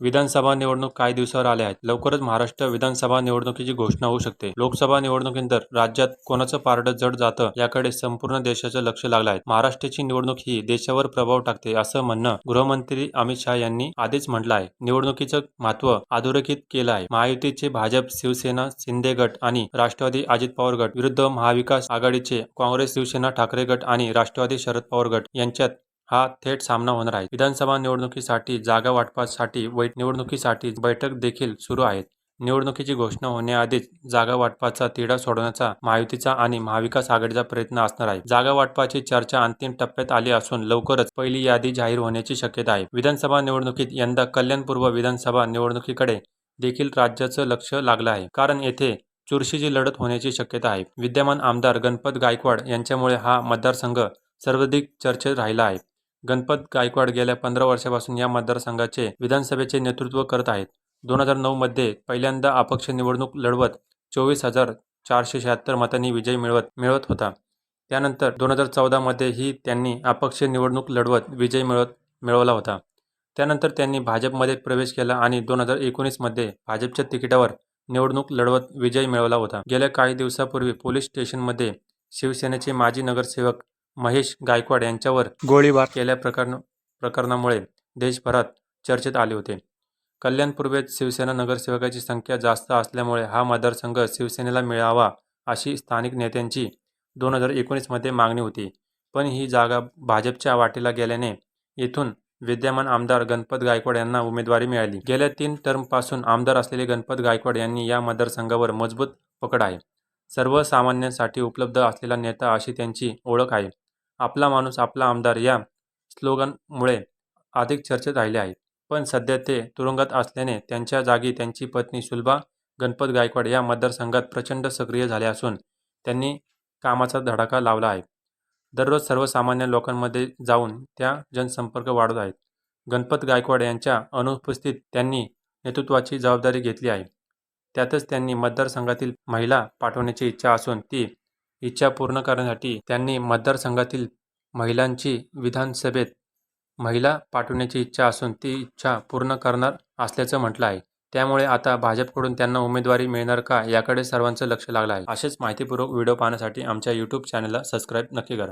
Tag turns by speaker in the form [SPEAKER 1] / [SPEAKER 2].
[SPEAKER 1] विधानसभा निवडणूक काही दिवसावर आल्या आहेत. लवकरच महाराष्ट्र विधानसभा निवडणुकीची घोषणा होऊ शकते. लोकसभा निवडणुकीनंतर राज्यात कोणाचं पारडं जड जातं याकडे संपूर्ण देशाचं लक्ष लागलं आहे. महाराष्ट्राची निवडणूक ही देशावर प्रभाव टाकते असं म्हणणं गृहमंत्री अमित शहा यांनी आधीच म्हटलं आहे. निवडणुकीचं महत्त्व अधोरेखित केलं आहे. महायुतीचे भाजप शिवसेना शिंदे गट आणि राष्ट्रवादी अजित पवार गट विरुद्ध महाविकास आघाडीचे काँग्रेस शिवसेना ठाकरे गट आणि राष्ट्रवादी शरद पवार गट यांच्यात हा थेट सामना होणार आहे. विधानसभा निवडणुकीसाठी जागा वाटपासाठी वै निवडणुकीसाठी बैठक देखील सुरू आहेत. निवडणुकीची घोषणा होण्याआधीच जागा वाटपाचा तिढा सोडवण्याचा महायुतीचा आणि महाविकास आघाडीचा प्रयत्न असणार आहे. जागा वाटपाची चर्चा अंतिम टप्प्यात आली असून लवकरच पहिली यादी जाहीर होण्याची शक्यता आहे. विधानसभा निवडणुकीत यंदा कल्याणपूर्व विधानसभा निवडणुकीकडे देखील राज्याचं लक्ष लागलं आहे. कारण येथे चुरशीची लढत होण्याची शक्यता आहे. विद्यमान आमदार गणपत गायकवाड यांच्यामुळे हा मतदारसंघ सर्वाधिक चर्चेत राहिला आहे. गणपत गायकवाड गेल्या पंधरा वर्षापासून या मतदारसंघाचे विधानसभेचे नेतृत्व करत आहेत. दोन हजार नऊमध्ये पहिल्यांदा अपक्ष निवडणूक लढवत चोवीस हजार चारशे शहात्तर मतांनी विजय मिळवत मिळवत होता. त्यानंतर दोन हजार चौदामध्येही त्यांनी अपक्ष निवडणूक लढवत विजय मिळवत मिळवला होता. त्यानंतर त्यांनी भाजपमध्ये प्रवेश केला आणि दोन हजार एकोणीसमध्ये भाजपच्या तिकिटावर निवडणूक लढवत विजय मिळवला होता. गेल्या काही दिवसापूर्वी पोलीस स्टेशनमध्ये शिवसेनेचे माजी नगरसेवक महेश गायकवाड यांच्यावर गोळीबार. केल्या प्रकरण प्रकरणामुळे देशभरात चर्चेत आले होते. कल्याण पूर्वेत शिवसेना नगरसेवकाची संख्या जास्त असल्यामुळे हा मतदारसंघ शिवसेनेला मिळावा अशी स्थानिक नेत्यांची दोन हजार एकोणीसमध्ये मागणी होती. पण ही जागा भाजपच्या वाटेला गेल्याने येथून विद्यमान आमदार गणपत गायकवाड यांना उमेदवारी मिळाली. गेल्या तीन टर्मपासून आमदार असलेले गणपत गायकवाड यांनी या मतदारसंघावर मजबूत पकड आहे. सर्वसामान्यांसाठी उपलब्ध असलेला नेता अशी त्यांची ओळख आहे. आपला माणूस आपला आमदार या स्लोगनमुळे अधिक चर्चेत राहिले आहे पण सध्या ते तुरुंगात असल्याने त्यांच्या जागी त्यांची पत्नी सुलभा गणपत गायकवाड या मतदारसंघात प्रचंड सक्रिय झाले असून त्यांनी कामाचा धडाका लावला आहे. दररोज सर्वसामान्य लोकांमध्ये जाऊन त्या जनसंपर्क वाढत आहेत. गणपत गायकवाड यांच्या अनुपस्थित त्यांनी नेतृत्वाची जबाबदारी घेतली आहे. त्यातच त्यांनी मतदारसंघातील महिला पाठवण्याची इच्छा असून ती इच्छा पूर्ण करण्यासाठी त्यांनी मतदारसंघातील महिलांची विधानसभेत महिला पाठवण्याची इच्छा असून ती इच्छा पूर्ण करणार असल्याचं म्हटलं आहे. त्यामुळे आता भाजपकडून त्यांना उमेदवारी मिळणार का याकडे सर्वांचं लक्ष लागलं आहे. असेच माहितीपूर्वक व्हिडिओ पाहण्यासाठी आमच्या यूट्यूब चॅनलला सबस्क्राईब नक्की करा.